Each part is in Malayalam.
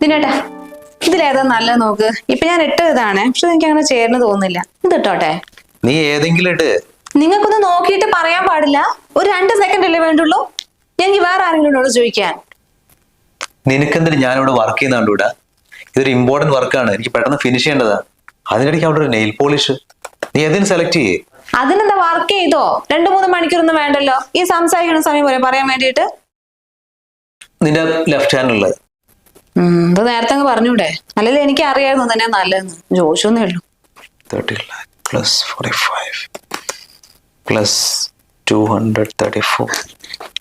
ദിനേട്ടാ ഇതിലേതാ നല്ല നോക്ക്. ഇപ്പൊ ഞാൻ ഇട്ട ഇതാണ് പക്ഷെ എനിക്ക് അങ്ങനെ ചേർന്ന് തോന്നുന്നില്ല. ഇത് ഇട്ടോട്ടെ. നീ ഏതെങ്കിലും ഇട്ട് നിങ്ങൾക്കൊന്ന് നോക്കിയിട്ട് പറയാൻ പാടില്ല. ഒരു രണ്ട് സെക്കൻഡ് അല്ലേ വേണ്ടുള്ളൂ ഞങ്ങൾക്ക് വേറെ ആരെങ്കിലും ചോദിക്കാൻ? നിനക്കെന്തിന് ഞാനിവിടെ വർക്ക് ചെയ്യുന്നുണ്ട് ഇവിടെ ഇതൊരു ഇമ്പോർട്ടന്റ് വർക്കാണ് എനിക്ക് പെട്ടെന്ന് ഫിനിഷ് ചെയ്യേണ്ടതാ. അതിനിടയ്ക്ക് അവിടെ ഒരു നെയിൽ പോളിഷ് നീ ഏതിന് സെലക്ട് ചെയ്യേ? അതിനെന്താ വർക്ക് ചെയ്തോ? രണ്ടു മൂന്ന് മണിക്കൂറൊന്നും വേണ്ടല്ലോ. ഈ സംസാരിക്കുന്ന സമയം പോലെ പറയാൻ വേണ്ടിയിട്ട്. നിന്റെ ലെഫ്റ്റ് ഹാൻഡ് ഉം, ഇത് നേരത്തെ അങ്ങ് പറഞ്ഞൂടെ? അല്ലെങ്കിൽ എനിക്ക് അറിയായിരുന്നു തന്നെ നല്ലതെന്ന്. ജോഷൊന്നേ ഉള്ളൂ. Thirty lakh plus forty five plus two hundred thirty four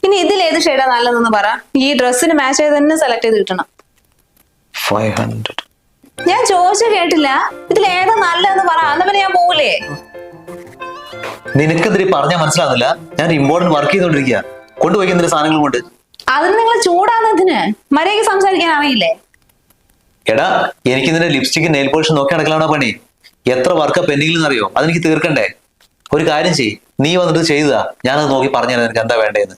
ഇനി ഇതിൽ ഏത് ഷെയ്ഡാ നല്ലതെന്ന് പറ. ഈ ഡ്രസ്സിന് മാച്ച് ചെയ്ത് തന്നെ സെലക്ട് ചെയ്ത് കിട്ടണം. ഫൈവ് ഹൺഡ്രഡ് ഞാൻ ചോദിച്ചു കേട്ടില്ല. ഇതിൽ ഏതാ നല്ലതെന്ന് പറ. അന്ന് പിന്നെ ഞാൻ പോവില്ലേ നിനക്കെതിരെ പറഞ്ഞാൽ മനസ്സിലാകുന്നില്ല ഞാൻ ഇമ്പോർട്ടന്റ് വർക്ക് ചെയ്തോണ്ടിരിക്കുക കൊണ്ടുപോയിക്കുന്നതിന്റെ സാധനങ്ങൾ കൊണ്ട്? അതിന് നിങ്ങൾ ചൂടാകുന്നതിന് മര്യാദയ്ക്ക് സംസാരിക്കാൻ അറിയില്ലേ? എടാ എനിക്ക് നിന്റെ ലിപ്സ്റ്റിക് നെയിൽ പോളിഷ് നോക്കി നടക്കലാണോ പണി? എത്ര വർക്ക് പെൻഡിങ്ങിൽ അറിയോ അതെനിക്ക് തീർക്കണ്ടേ. ഒരു കാര്യം ചെയ് നീ വന്നിട്ട് ചെയ്തതാ. ഞാനത് നോക്കി പറഞ്ഞു നിനക്ക് എന്താ വേണ്ടതെന്ന്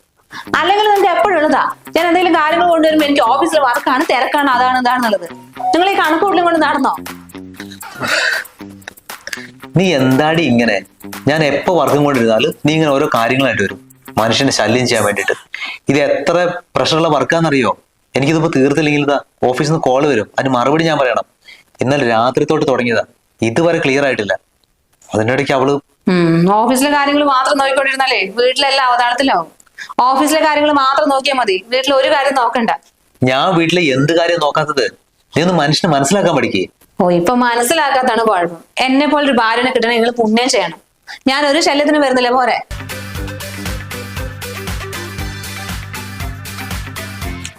അല്ലെങ്കിൽ നിന്റെ എപ്പോഴുള്ളതാ ഞാൻ എന്തെങ്കിലും കാര്യങ്ങൾ കൊണ്ടുവരുമ്പോ എനിക്ക് ഓഫീസിൽ വർക്കാണ് തിരക്കാണ് അതാണ് ഇതാണെന്നുള്ളത്. നിങ്ങൾ ഈ കണക്ക് കൂട്ടലും കൊണ്ട് നടന്നോ? നീ എന്താടി ഇങ്ങനെ? ഞാൻ എപ്പോ വർക്കും കൊണ്ടിരുന്നാലും നീ ഇങ്ങനെ ഓരോ കാര്യങ്ങളായിട്ട് വരും. മനുഷ്യനെ ശല്യം ചെയ്യാൻ വേണ്ടിയിട്ട്. ഇത് എത്ര പ്രഷറുള്ള വർക്കാണെന്നറിയോ എനിക്കിതിപ്പോൾ തീർത്തില്ലെങ്കിൽ ഇതാ ഓഫീസിൽ നിന്ന് കോൾ വരും. അതിന് മറുപടി ഞാൻ പറയണം. ഇന്നലെ രാത്രി തൊട്ട് തുടങ്ങിയതാ. ഇതുവരെ ക്ലിയർ ആയിട്ടില്ല. അതിന്റെ ഇടയ്ക്ക് അവൾ ഓഫീസിലെ കാര്യങ്ങൾ മാത്രം നോക്കിക്കൊണ്ടിരുന്നാലേ വീട്ടിലെല്ലാം അവതാളത്തിലാവും. ഓഫീസിലെ കാര്യങ്ങൾ മാത്രം നോക്കിയാൽ മതി. വീട്ടിൽ ഒരു കാര്യം നോക്കണ്ട. ഞാൻ വീട്ടിലെ എന്ത് കാര്യം നോക്കാത്തത്? നീ ഒന്ന് മനുഷ്യനെ മനസ്സിലാക്കാൻ പഠിക്കേ. ഓ ഇപ്പൊ മനസ്സിലാക്കാത്താണ് കുഴപ്പം. എന്നെ പോലെ ഒരു ഭാര്യനെ കിട്ടണേ നിങ്ങൾ പുണ്യം ചെയ്യണം. ഞാൻ ഒരു ശല്യത്തിന് വരുന്നില്ല പോരെ.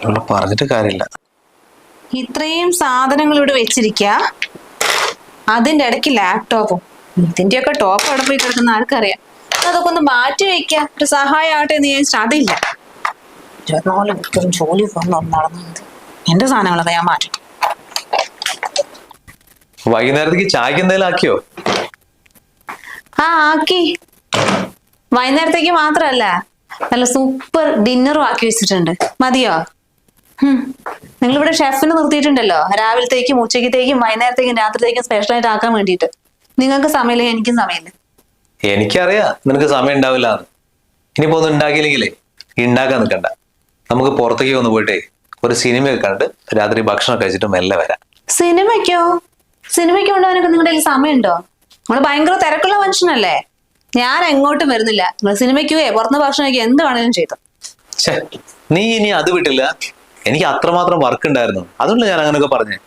ഇവൾ പറഞ്ഞിട്ട് കാര്യമില്ല. ഇത്രയും സാധനങ്ങൾ ഇവിടെ വെച്ചിരിക്ക. അതിന്റെ ഇടയ്ക്ക് ലാപ്ടോപ്പും ഇതിന്റെയൊക്കെ ടോപ്പ് അവിടെ പോയി കിടക്കുന്ന ആർക്കറിയാം. അതൊക്കെ ഒന്ന് മാറ്റി വെക്ക ഒരു സഹായം ആവട്ടെ എന്ന് ചോദിച്ചാൽ അതില്ല. ജോലി നടന്നത് എന്റെ സാധനങ്ങളൊക്കെ ഞാൻ മാറ്റും വൈകുന്നേരത്തേക്ക് ചായക്ക് എന്തെങ്കിലും ആക്കിയോ? ആ ആക്കി. വൈകുന്നേരത്തേക്ക് മാത്രല്ല നല്ല സൂപ്പർ ഡിന്നറും ആക്കി വെച്ചിട്ടുണ്ട്. മതിയോ? നിങ്ങൾ ഇവിടെ ഷെഫിനെ നിർത്തിയിട്ടുണ്ടല്ലോ. രാവിലത്തേക്കും ഉച്ചക്കത്തേക്കും വൈകുന്നേരത്തേക്കും രാത്രിത്തേക്കും സ്പെഷ്യൽ ആയിട്ട് ആക്കാൻ വേണ്ടിയിട്ട്. നിങ്ങൾക്ക് സമയമില്ല? എനിക്കും സമയമില്ല? എനിക്കറിയാം. നിനക്ക് സമയം ഉണ്ടാവില്ല ഇനിയിപ്പോ ഒന്നും ഉണ്ടാക്കിയില്ലെങ്കിലേ ഉണ്ടാക്കാൻ നിൽക്കണ്ട. നമുക്ക് പുറത്തേക്ക് ഒന്ന് പോയിട്ടേ ഒരു സിനിമയൊക്കെ കണ്ട് രാത്രി ഭക്ഷണം കഴിച്ചിട്ട് മെല്ലെ വരാം. സിനിമയ്ക്കോ? സിനിമയ്ക്ക് കൊണ്ടുപോകാനൊക്കെ നിങ്ങളുടെ കയ്യിൽ സമയമുണ്ടോ? നിങ്ങൾ ഭയങ്കര തിരക്കുള്ള മനുഷ്യനല്ലേ? ഞാൻ എങ്ങോട്ടും വരുന്നില്ല. നിങ്ങൾ സിനിമയ്ക്ക് പുറത്തുനിന്ന് ഭക്ഷണം കഴിക്കുക എന്ത് വേണേലും ചെയ്തു. നീ ഇനി അത് വിട്ടില്ല. എനിക്ക് അത്രമാത്രം വർക്ക് ഉണ്ടായിരുന്നു. അതുകൊണ്ട് ഞാൻ അങ്ങനെയൊക്കെ പറഞ്ഞേ.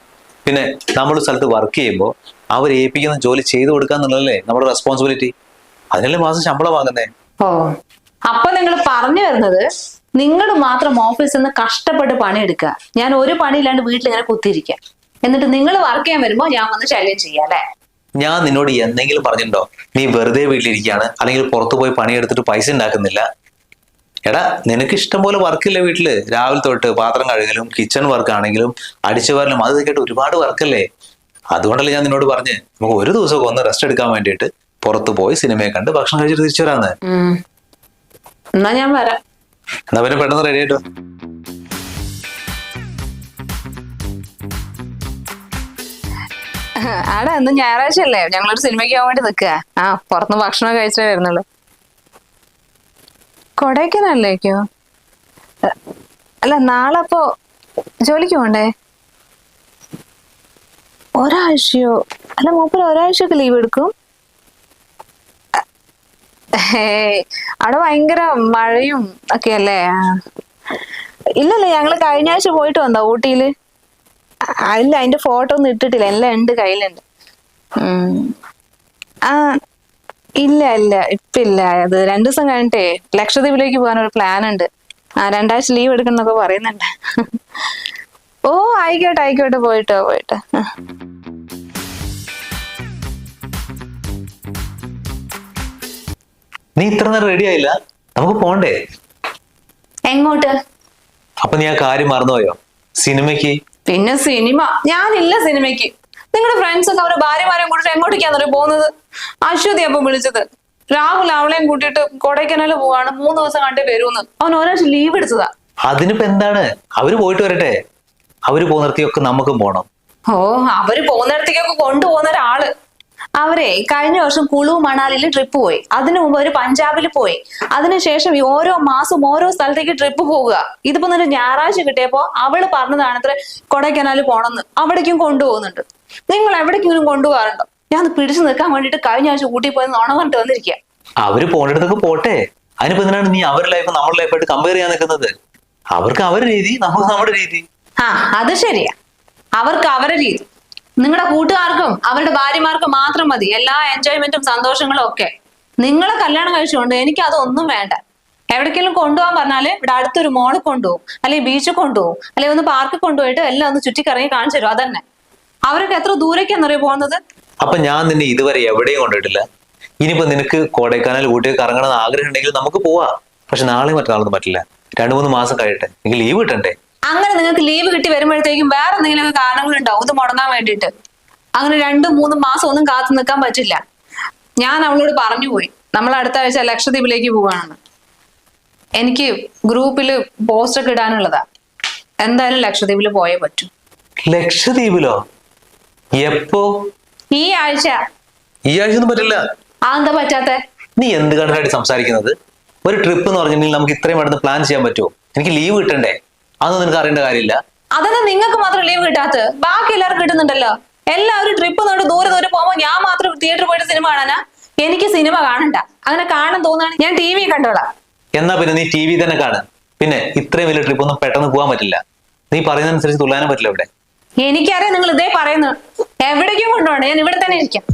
പിന്നെ നമ്മൾ സ്ഥലത്ത് വർക്ക് ചെയ്യുമ്പോൾ അവർ ഏൽപ്പിക്കുന്ന ജോലി ചെയ്തു കൊടുക്കുക എന്നുള്ളതല്ലേ നമ്മുടെ റെസ്പോൺസിബിലിറ്റി അതിനല്ലേ മാസം ശമ്പളം വാങ്ങുന്നേ? ഓ. അപ്പൊ നിങ്ങൾ പറഞ്ഞു വരുന്നത് നിങ്ങൾ മാത്രം ഓഫീസിൽ നിന്ന് കഷ്ടപ്പെട്ട് പണിയെടുക്കുക. ഞാൻ ഒരു പണിയില്ലാണ്ട് വീട്ടിൽ ഇങ്ങനെ കുത്തിയിരിക്കുക. എന്നിട്ട് നിങ്ങൾ വർക്ക് ചെയ്യാൻ വരുമ്പോ ഞാൻ വന്ന് ശല്യം ചെയ്യാം അല്ലെ? ഞാൻ നിന്നോട് എന്തെങ്കിലും പറഞ്ഞിട്ടുണ്ടോ? നീ വെറുതെ വീട്ടിലിരിക്കുകയാണ്. അല്ലെങ്കിൽ പുറത്തു പോയി പണിയെടുത്തിട്ട് പൈസ ഉണ്ടാക്കുന്നില്ല. എടാ നിനക്ക് ഇഷ്ടം പോലെ വർക്കില്ല വീട്ടിൽ രാവിലെ തൊട്ട് പാത്രം കഴുകലും കിച്ചൺ വർക്ക് ആണെങ്കിലും അടിച്ചു വരലും അത് കേട്ട് ഒരുപാട് വർക്കല്ലേ അതുകൊണ്ടല്ലേ ഞാൻ നിന്നോട് പറഞ്ഞ് നമുക്ക് ഒരു ദിവസമൊക്കെ ഒന്ന് റെസ്റ്റ് എടുക്കാൻ വേണ്ടിയിട്ട് പുറത്തു പോയി സിനിമയെ കണ്ട് ഭക്ഷണം കഴിച്ചിട്ട് തിരിച്ചു വരാന്ന്. എന്നാ ഞാൻ വരാം. എന്നാ പിന്നെ പെട്ടെന്ന് റെഡി ആയിട്ടോ. ആടാ ഇന്ന് ഞായറാഴ്ച അല്ലേ ഞങ്ങളൊരു സിനിമയ്ക്ക് പോകാൻ വേണ്ടി നിൽക്കുക ആ പുറത്തുനിന്ന് ഭക്ഷണം കഴിച്ചേ വരുന്നുള്ളൂ. കൊടൈക്കനാലിലേക്കോ? അല്ല നാളെ അപ്പോ ജോലിക്ക് പോണ്ടേ? ഒരാഴ്ചയോ? അല്ല മൂപ്പര് ഒരാഴ്ചയൊക്കെ ലീവ് എടുക്കും. അവിടെ ഭയങ്കര മഴയും ഒക്കെ അല്ലേ. ഇല്ലല്ല ഞങ്ങൾ കഴിഞ്ഞ ആഴ്ച പോയിട്ട് വന്നോ ഊട്ടിയിൽ? അല്ല ഇല്ല അതിന്റെ ഫോട്ടോ ഒന്നും ഇട്ടിട്ടില്ല. എല്ലാം ഉണ്ട് കയ്യിലുണ്ട്. ആ ഇല്ല ഇല്ല ഇപ്പില്ല. അത് രണ്ടു ദിവസം കഴിഞ്ഞിട്ടേ ലക്ഷദ്വീപിലേക്ക് പോകാൻ ഒരു പ്ലാൻ ഉണ്ട് ആ രണ്ടാഴ്ച ലീവ് എടുക്കണമെന്നൊക്കെ പറയുന്നുണ്ട്. ഓ ആയിക്കോട്ടെ ആയിക്കോട്ടെ പോയിട്ടോ പോയിട്ട്. നീ ഇത്ര നേരം റെഡി ആയില്ല? നമുക്ക് പോണ്ടേ? എങ്ങോട്ട്? അപ്പൊ നീ ആ കാര്യം മറന്നുപോയോ? സിനിമയ്ക്ക്? പിന്നെ സിനിമ. ഞാനില്ല സിനിമയ്ക്ക്. നിങ്ങളുടെ ഫ്രണ്ട്സ് ഒക്കെ അവരുടെ ഭാര്യമാരെയും കൂട്ടിട്ട് എങ്ങോട്ടേക്കാന്നറിയോ പോകുന്നത്? അശ്വതി അപ്പം വിളിച്ചത്. രാഹുൽ അവളെയും കൂട്ടിയിട്ട് കൊടൈക്കനാല് പോവാണ്. മൂന്ന് ദിവസം കണ്ടേ വരുമെന്ന് അവൻ ഒരാഴ്ച ലീവ് എടുത്തതാ. അതിനിപ്പോ എന്താണ്? അവർ പോയിട്ട് വരട്ടെ. അവർ പോകുന്നിടത്തേക്കൊക്കെ നമുക്കും പോകണം ഓ അവർ പോകുന്നിടത്തേക്കൊക്കെ കൊണ്ടുപോകുന്ന ഒരാൾ. അവരെ കഴിഞ്ഞ വർഷം കുളു മണാലിയിൽ ട്രിപ്പ് പോയി. അതിനു മുമ്പ് അവർ പഞ്ചാബിൽ പോയി. അതിനുശേഷം ഈ ഓരോ മാസം ഓരോ സ്ഥലത്തേക്ക് ട്രിപ്പ് പോവുക ഇതിപ്പോ നല്ല ഞായറാഴ്ച കിട്ടിയപ്പോ അവൾ പറഞ്ഞതാണ് അത്ര കൊടൈക്കനാല് പോണെന്ന്. അവിടേക്കും കൊണ്ടുപോകുന്നുണ്ട്. നിങ്ങൾ എവിടേക്കെങ്കിലും കൊണ്ടുപോകാറുണ്ടോ? ഞാൻ പിടിച്ചു നിൽക്കാൻ വേണ്ടിട്ട് കഴിഞ്ഞ ആഴ്ച ഊട്ടി പോയി നുണ പറഞ്ഞിട്ട് വന്നിരിക്കുക അവർ പോകേണ്ടതൊക്കെ പോട്ടെ. അതിനിപ്പോ എന്തിനാണ് നീ അവരുടെ ലൈഫ് നമ്മുടെ ലൈഫായിട്ട് കമ്പയർ ചെയ്യാൻ നിൽക്കുന്നത്? അവർക്ക് അവരുടെ രീതി നമുക്ക് നമ്മുടെ രീതി. ആ അത് ശരിയാ. അവർക്ക് അവരുടെ രീതി. നിങ്ങളുടെ കൂട്ടുകാർക്കും അവരുടെ ഭാര്യമാർക്കും മാത്രം മതി. എല്ലാ എൻജോയ്മെന്റും സന്തോഷങ്ങളും ഒക്കെ. നിങ്ങളെ കല്യാണം കഴിച്ചുകൊണ്ട് എനിക്ക് അതൊന്നും വേണ്ട. എവിടേക്കെങ്കിലും കൊണ്ടുപോകാൻ പറഞ്ഞാൽ ഇവിടെ അടുത്തൊരു മോൾ കൊണ്ടുപോകും. അല്ലെങ്കിൽ ബീച്ചിൽ കൊണ്ടുപോകും. അല്ലെങ്കിൽ ഒന്ന് പാർക്കിൽ കൊണ്ടുപോയിട്ട് എല്ലാം ഒന്ന് ചുറ്റിക്കറങ്ങി കാണിച്ചു തരും. അതന്നെ. അവരൊക്കെ എത്ര ദൂരേക്കാന്നറിയോ പോകുന്നത്? അപ്പൊ ഞാൻ നിന്നെ ഇതുവരെ എവിടെയും കൊണ്ടിട്ടില്ല. ഇനിയിപ്പോ നിനക്ക് കോടൈക്കാനാൽ ഊട്ടി കറങ്ങണമെന്ന് ആഗ്രഹം ഉണ്ടെങ്കിൽ നമുക്ക് പോവാ. പക്ഷെ നാളെ മറ്റന്നാളൊന്നും പറ്റില്ല. രണ്ടു മൂന്ന് മാസം കഴിയട്ടെ എനിക്ക് ലീവ് കിട്ടണ്ടേ? അങ്ങനെ നിങ്ങൾക്ക് ലീവ് കിട്ടി വരുമ്പോഴത്തേക്കും വേറെ എന്തെങ്കിലും കാരണങ്ങൾ ഉണ്ടാവും. ഇത് മുടങ്ങാൻ വേണ്ടിയിട്ട്. അങ്ങനെ രണ്ടു മൂന്ന് മാസം ഒന്നും കാത്തു നിൽക്കാൻ പറ്റില്ല. ഞാൻ അവളോട് പറഞ്ഞു പോയി. നമ്മൾ അടുത്ത ആഴ്ച ലക്ഷദ്വീപിലേക്ക് പോവാണെന്ന് എനിക്ക് ഗ്രൂപ്പിൽ പോസ്റ്റൊക്കെ ഇടാനുള്ളതാ. എന്തായാലും ലക്ഷദ്വീപിൽ പോയേ പറ്റൂ. ലക്ഷദ്വീപിലോ? എപ്പോ? ഈ ആഴ്ച. ഈ ആഴ്ച ഒന്നും പറ്റില്ല എന്താ പറ്റാത്ത? നീ എന്ത് കണ്ടായിട്ട് സംസാരിക്കുന്നത്? ഒരു ട്രിപ്പ് എന്ന് പറഞ്ഞിട്ടുണ്ടെങ്കിൽ നമുക്ക് ഇത്രയും പെട്ടെന്ന് പ്ലാൻ ചെയ്യാൻ പറ്റുമോ? എനിക്ക് ലീവ് കിട്ടണ്ടേ? അതൊന്നും നിനക്ക് അറിയേണ്ട കാര്യമില്ല. അതെന്താ നിങ്ങൾക്ക് മാത്രം ലീവ് കിട്ടാത്തത്. ബാക്കി എല്ലാവർക്കും കിട്ടുന്നുണ്ടല്ലോ. എല്ലാവരും ട്രിപ്പ് നോട്ട് ദൂരെ ദൂരെ പോകുമ്പോൾ ഞാൻ മാത്രം തിയേറ്ററിൽ പോയിട്ട് സിനിമ കാണാനാ? എനിക്ക് സിനിമ കാണണ്ട. അങ്ങനെ കാണാൻ തോന്നാണ് ഞാൻ ടി വി കണ്ടോളാം. എന്നാ പിന്നെ നീ ടി വി തന്നെ കാണാൻ പിന്നെ ഇത്രയും വലിയ ട്രിപ്പ് ഒന്നും പെട്ടെന്ന് പോകാൻ പറ്റില്ല. നീ പറയുന്നതനുസരിച്ച് തുള്ളാനും പറ്റില്ല ഇവിടെ. എനിക്കറിയാം നിങ്ങൾ ഇതേ പറയുന്നു എവിടേക്കും കൊണ്ടുപോകണം ഞാൻ ഇവിടെ തന്നെ ഇരിക്കാം.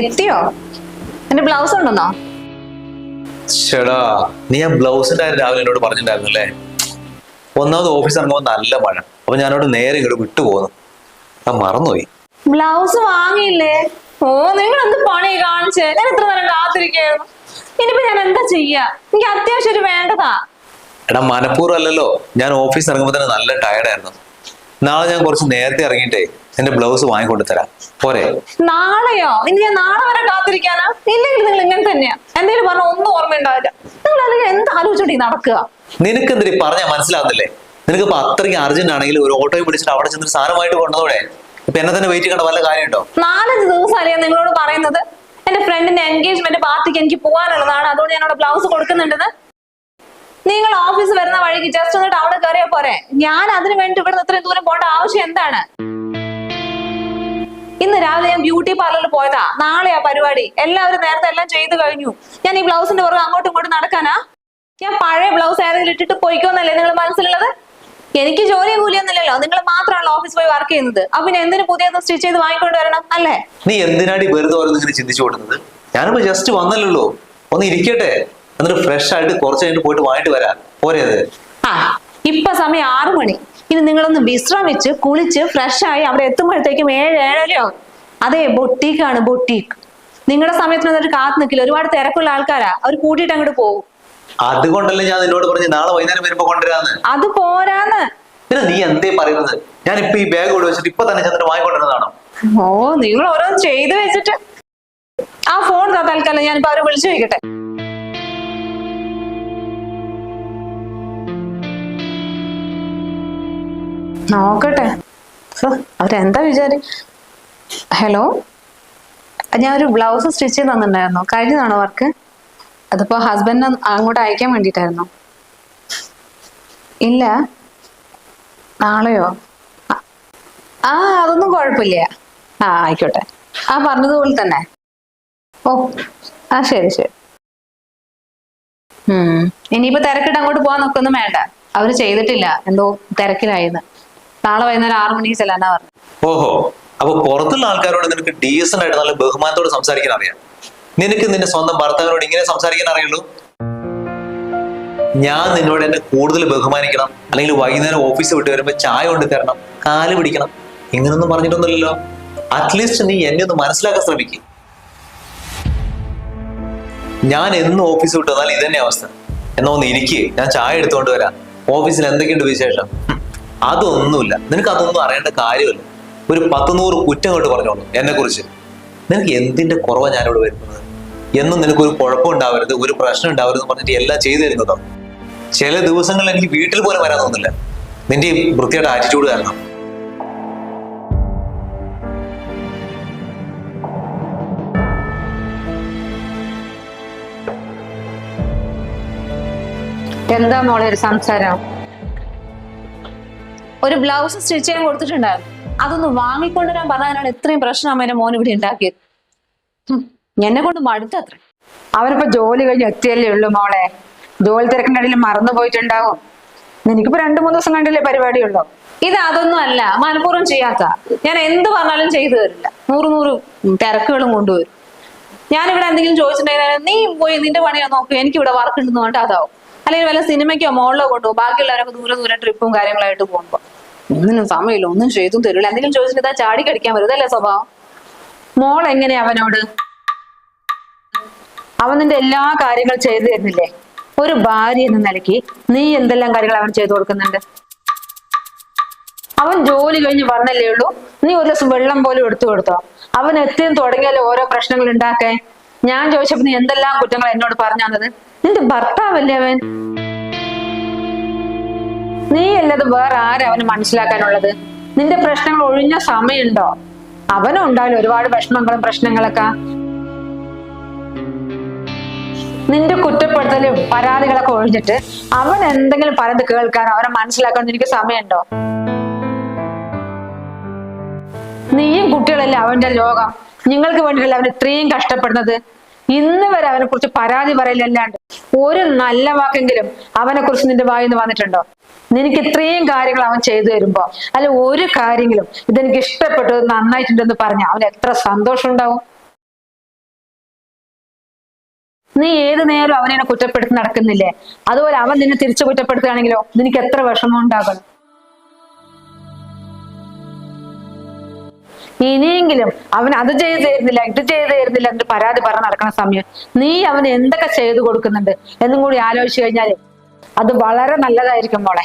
എത്തിയോ? എന്റെ ബ്ലൗസ് ഉണ്ടെന്നോ ചേടാ നീ ആ ബ്ലൗസിന്റെ രാവിലെ എന്നോട് പറഞ്ഞിട്ടുണ്ടായിരുന്നു അല്ലേ? ഒന്നാമത് ഓഫീസ് ഇറങ്ങുമ്പോൾ നല്ല മഴ. അപ്പൊ ഞാനോട് നേരെ ഇങ്ങോട്ട് വിട്ടുപോകുന്നു ആ മറന്നുപോയി. ബ്ലൗസ് വാങ്ങിയില്ലേ? ഓ നിങ്ങൾ എന്ത് പണി കാണിച്ചേ? ഞാൻ എത്ര നേരം കാത്തിരിക്കായിരുന്നു ഇനിയിപ്പോ ഞാൻ എന്താ ചെയ്യാ? എനിക്ക് അത്യാവശ്യം ഒരു വേണ്ടതാ. എടാ മനഃപൂർവം അല്ലല്ലോ. ഞാൻ ഓഫീസ് ഇറങ്ങുമ്പോൾ തന്നെ നല്ല ടയർഡായിരുന്നു നാളെ ഞാൻ കുറച്ച് നേരത്തെ ഇറങ്ങിയിട്ടേ എന്റെ ബ്ലൗസ് വാങ്ങിക്കൊണ്ട് തരാം പോരെ? നാളെയോ? ഇനി ഞാൻ നാളെ വരെ കാത്തിരിക്കാനാ? ഇല്ലെങ്കിൽ നിങ്ങൾ ഇങ്ങനെ തന്നെയാ. എന്തെങ്കിലും പറഞ്ഞ ഒന്നും ഓർമ്മയുണ്ടാവില്ല. നിങ്ങൾ അല്ലെങ്കിൽ എന്ത് ആലോചിച്ചോണ്ടി നടക്കുക? നിനക്ക് എന്തിരി പറഞ്ഞാൽ മനസ്സിലാവുന്നില്ലേ? നിനക്ക് ഇപ്പൊ അത്രയ്ക്ക് അർജന്റ് ആണെങ്കിൽ ഒരു ഓട്ടോയും പിടിച്ചിട്ട് അവിടെ ചെന്നൊരു സാധനമായിട്ട് കൊണ്ടുപോടെ കാര്യമുണ്ടോ? നാലഞ്ച് ദിവസമല്ലേ നിങ്ങളോട് പറയുന്നത്? എന്റെ ഫ്രണ്ടിന്റെ എൻഗേജ്മെന്റ് പാർട്ടിക്ക് എനിക്ക് പോകാനുള്ളതാണ്. അതുകൊണ്ട് ഞാൻ ബ്ലൗസ് കൊടുക്കുന്നുണ്ടെന്ന്. നിങ്ങൾ ഓഫീസ് വരുന്ന വഴിക്ക് ജസ്റ്റ് ഒന്ന് ടൗണിൽ കയറിയാ പോരെ. ഞാൻ അതിനു വേണ്ടി ഇവിടെ ഇത്രയും ദൂരം പോകേണ്ട ആവശ്യം എന്താണ്? ഇന്ന് രാവിലെ ഞാൻ ബ്യൂട്ടി പാർലറിൽ പോയതാ. നാളെയാ പരിപാടി. എല്ലാവരും നേരത്തെ എല്ലാം ചെയ്തു കഴിഞ്ഞു. ഞാൻ ഈ ബ്ലൗസിന്റെ പുറകെ അങ്ങോട്ടും ഇങ്ങോട്ടും നടക്കാനാ? ഞാൻ പഴയ ബ്ലൗസ് ഏതെങ്കിലും ഇട്ടിട്ട് പോയിക്കോന്നല്ലേ നിങ്ങൾ മനസ്സിലുള്ളത്? എനിക്ക് ജോലി കൂലിയൊന്നുമില്ലല്ലോ നിങ്ങൾ മാത്രമാണല്ലോ ഓഫീസ് പോയി വർക്ക് ചെയ്യുന്നത്. അപ്പൊ പിന്നെ എന്തിനു പുതിയത് സ്റ്റിച്ച് ചെയ്ത് വാങ്ങിക്കൊണ്ട് വരണം? അല്ലേ? നീ എന്തിനാടി വെറുതെ ഓരോന്ന് ഇങ്ങനെ ചിന്തിച്ചു കൊടുക്കുന്നത് ഞാനിപ്പോ ജസ്റ്റ് വന്നല്ലോ ഒന്ന് ഇരിക്കട്ടെ. എന്നിട്ട് ഫ്രഷ് ആയിട്ട് കുറച്ച് കഴിഞ്ഞിട്ട് പോയിട്ട് വാങ്ങിട്ട് വരാം. പോരേത് അത്? ആ ഇപ്പൊ സമയം ആറു മണി. ഇനി നിങ്ങളൊന്ന് വിശ്രമിച്ച് കുളിച്ച് ഫ്രഷ് ആയി അവിടെ എത്തുമ്പോഴത്തേക്കും ഏഴ് ഏഴരയോ? അതെ ബൊട്ടീക്കാണ് ബൊട്ടീക്ക് നിങ്ങളുടെ സമയത്തിന് എന്നിട്ട് കാത്തു നിൽക്കില്ല. ഒരുപാട് തിരക്കുള്ള ആൾക്കാരാ. അവർ കൂട്ടിയിട്ട് അങ്ങോട്ട് പോകും. അതുകൊണ്ടല്ലേ ഞാൻ നിന്നോട് പറഞ്ഞു നാളെ വൈകുന്നേരം വരുമ്പോ കൊണ്ടുവരാന്ന്? അത് പോരാന്ന്. പിന്നെ നീ എന്തേ പറയുന്നത്? ഞാൻ ഇപ്പൊ ഈ ബാഗ് കൊണ്ട് വെച്ചിട്ട് ഇപ്പൊ തന്നെ ചെന്നിട്ട് വാങ്ങിക്കൊണ്ടിരുന്നതാണോ ഓ നിങ്ങൾ ഓരോന്ന് ചെയ്തു വെച്ചിട്ട്. ആ ഫോൺ തൽക്കാലം ഞാനിപ്പോ അവരെ വിളിച്ചു ചോദിക്കട്ടെ. നോക്കട്ടെ. അവരെന്താ വിചാരി ഹലോ? ഞാൻ ഒരു ബ്ലൗസ് സ്റ്റിച്ച് ചെയ്ത് തന്നിട്ടുണ്ടായിരുന്നു. കഴിഞ്ഞതാണോ വർക്ക്? അതിപ്പോ ഹസ്ബൻഡിന് അങ്ങോട്ട് അയക്കാൻ വേണ്ടിയിട്ടായിരുന്നു? ഇല്ല. നാളെയോ? ആ- അതൊന്നും കുഴപ്പമില്ല. ആ ആയിക്കോട്ടെ. ആ പറഞ്ഞതുപോലെ തന്നെ. ഓ ആ ശരി ശരി. ഉം. ഇനിയിപ്പോ തിരക്കിട്ട് അങ്ങോട്ട് പോകാൻ നോക്കൊന്നും വേണ്ട. അവർ ചെയ്തിട്ടില്ല. എന്തോ തിരക്കിലായിരുന്നു നാളെ വൈകുന്നേരം ആറു മണിക്ക് ചെല്ലാനാ പറഞ്ഞു ഓഹോ. അപ്പൊ പുറത്തുള്ള ആൾക്കാരോട് നിനക്ക് ഡീസന്റ് ആയിട്ട് നല്ല ബഹുമാനത്തോട് സംസാരിക്കാൻ അറിയാം. നിനക്ക് നിന്റെ സ്വന്തം ഭർത്താവിനോട് ഇങ്ങനെ സംസാരിക്കാൻ അറിയുള്ളൂ? ഞാൻ നിന്നോട് എന്നെ കൂടുതൽ ബഹുമാനിക്കണം. അല്ലെങ്കിൽ വൈകുന്നേരം ഓഫീസ് വിട്ട് വരുമ്പോൾ ചായ കൊണ്ട് തരണം. കാൽ പിടിക്കണം. ഇങ്ങനൊന്നും പറഞ്ഞിട്ടൊന്നുമില്ലല്ലോ. അറ്റ്ലീസ്റ്റ് നീ എന്നെ ഒന്ന് മനസ്സിലാക്കാൻ ശ്രമിക്കും. ഞാൻ എന്നും ഓഫീസ് വിട്ട് വന്നാൽ ഇതന്നെ അവസ്ഥ. എന്നാ ഒന്ന് ഇരിക്കേ. ഞാൻ ചായ എടുത്തുകൊണ്ട് വരാം. ഓഫീസിൽ എന്തൊക്കെയുണ്ട് വിശേഷം? അതൊന്നുമില്ല. നിനക്ക് അതൊന്നും അറിയേണ്ട കാര്യമില്ല. ഒരു പത്ത് നൂറ് കുറ്റം കൊണ്ട് പറഞ്ഞോളൂ എന്നെ കുറിച്ച് നിനക്ക് എന്തിന്റെ കുറവാണ് ഞാനിവിടെ വരുന്നത്? എന്നും നിനക്ക് ഒരു കുഴപ്പം ഉണ്ടാവരുത് ഒരു പ്രശ്നം ഉണ്ടാവരുത് പറഞ്ഞിട്ട് എല്ലാം ചെയ്തു തരുന്നതോ ചില ദിവസങ്ങളിൽ എനിക്ക് വീട്ടിൽ പോലും വരാൻ തോന്നുന്നില്ല. നിന്റെ ഈ വൃത്തിയായിട്ട് ആറ്റിറ്റ്യൂഡ് കാരണം. എന്താ മോളെ ഒരു സംസാരം? ഒരു ബ്ലൗസ് സ്റ്റിച്ച് ചെയ്യാൻ കൊടുത്തിട്ടുണ്ടായിരുന്നു. അതൊന്ന് വാങ്ങിക്കൊണ്ടുവരാൻ പറഞ്ഞാലാണ് ഇത്രയും പ്രശ്നം അമ്മേന്റെ മോൻ ഇവിടെ ഉണ്ടാക്കിയത് എന്നെ കൊണ്ട് മടുത്തത്ര. അവരിപ്പോ ജോലി കഴിഞ്ഞ് എത്തിയല്ലേ ഉള്ളൂ മോളെ. ജോലി തിരക്കിന്റെ ഇടയിൽ മറന്നു പോയിട്ടുണ്ടാവും. നിനക്കിപ്പോ രണ്ടു മൂന്ന് ദിവസം കണ്ടില്ലേ പരിപാടി പരിപാടിയുള്ളൂ? ഇത് അതൊന്നും അല്ല. മനഃപൂർവം ചെയ്യാത്ത. ഞാൻ എന്ത് പറഞ്ഞാലും ചെയ്തു തരില്ല. നൂറ് നൂറ് തിരക്കുകളും കൊണ്ടുവരും. ഞാനിവിടെ എന്തെങ്കിലും ചോദിച്ചിട്ടുണ്ടെങ്കിൽ നീ പോയി നിന്റെ പണിയാ നോക്കൂ. എനിക്ക് ഇവിടെ വർക്ക് ഉണ്ടെന്ന് പറഞ്ഞിട്ട് അതാവും. അല്ലെങ്കിൽ വല്ല സിനിമയ്ക്കോ മോളിലോ കൊണ്ടുപോകും. ബാക്കിയുള്ളവരൊക്കെ ദൂരെ ദൂരെ ട്രിപ്പും കാര്യങ്ങളായിട്ട് പോകുമ്പോ. ഒന്നിനും സമയമില്ല. ഒന്നും ചെയ്തും തരില്ല. എന്തെങ്കിലും ചോദിച്ചിട്ട് ഇതാ ചാടി കടിക്കാൻ വരും. ഇതല്ലേ സ്വഭാവം? മോൾ എങ്ങനെയാ അവനോട്? അവൻ നിന്റെ എല്ലാ കാര്യങ്ങൾ ചെയ്തു തരുന്നില്ലേ? ഒരു ഭാര്യ എന്ന നിലയ്ക്ക് നീ എന്തെല്ലാം കാര്യങ്ങൾ അവൻ ചെയ്തു കൊടുക്കുന്നുണ്ട്? അവൻ ജോലി കഴിഞ്ഞ് വന്നല്ലേ ഉള്ളൂ? നീ ഒരു ദിവസം വെള്ളം പോലും എടുത്തു കൊടുത്തോ? അവൻ എത്തിയും തുടങ്ങിയാലും ഓരോ പ്രശ്നങ്ങൾ ഉണ്ടാക്കേ? ഞാൻ ചോദിച്ചപ്പോ നീ എന്തെല്ലാം കുറ്റങ്ങൾ എന്നോട് പറഞ്ഞു തന്നത്? നിന്റെ ഭർത്താവല്ലേ അവൻ? നീ അല്ലത് വേറെ ആരെ അവന് മനസ്സിലാക്കാനുള്ളത്? നിന്റെ പ്രശ്നങ്ങൾ ഒഴിഞ്ഞ സമയമുണ്ടോ? അവനും ഉണ്ടാവില്ല. ഒരുപാട് വിഷമങ്ങളും പ്രശ്നങ്ങളൊക്കെ. നിന്റെ കുറ്റപ്പെടുത്തലും പരാതികളൊക്കെ ഒഴിഞ്ഞിട്ട് അവൻ എന്തെങ്കിലും പറയുന്നത് കേൾക്കാനോ അവനെ മനസ്സിലാക്കാനോ നിനക്ക് സമയമുണ്ടോ? നീയും കുട്ടികളല്ലേ അവന്റെ ലോകം. നിങ്ങൾക്ക് വേണ്ടിയിട്ടല്ല അവൻ ഇത്രയും കഷ്ടപ്പെടുന്നത്? ഇന്ന് വരെ അവനെ കുറിച്ച് പരാതി പറയില്ലല്ലാണ്ട് ഒരു നല്ല വാക്കെങ്കിലും അവനെ കുറിച്ച് നിന്റെ വായിന്ന് വന്നിട്ടുണ്ടോ? നിനക്ക് ഇത്രയും കാര്യങ്ങൾ അവൻ ചെയ്തു തരുമ്പോ അല്ല ഒരു കാര്യങ്ങളും ഇതെനിക്ക് ഇഷ്ടപ്പെട്ടു നന്നായിട്ടുണ്ടെന്ന് പറഞ്ഞ അവൻ എത്ര സന്തോഷം ഉണ്ടാവും നീ ഏത് നേരം അവനെ കുറ്റപ്പെടുത്തി നടക്കുന്നില്ലേ? അതുപോലെ അവൻ നിന്നെ തിരിച്ചു കുറ്റപ്പെടുത്തുകയാണെങ്കിലോ? നിനക്ക് എത്ര വിഷമം ഉണ്ടാകും? ഇനിയെങ്കിലും അവൻ അത് ചെയ്തു തരുന്നില്ല ഇത് ചെയ്തു തരുന്നില്ല എന്ന് പരാതി പറഞ്ഞ് നടക്കുന്ന സമയം നീ അവന് എന്തൊക്കെ ചെയ്തു കൊടുക്കുന്നുണ്ട്? എന്നും കൂടി ആലോചിച്ചു കഴിഞ്ഞാൽ അത് വളരെ നല്ലതായിരിക്കും മോളെ.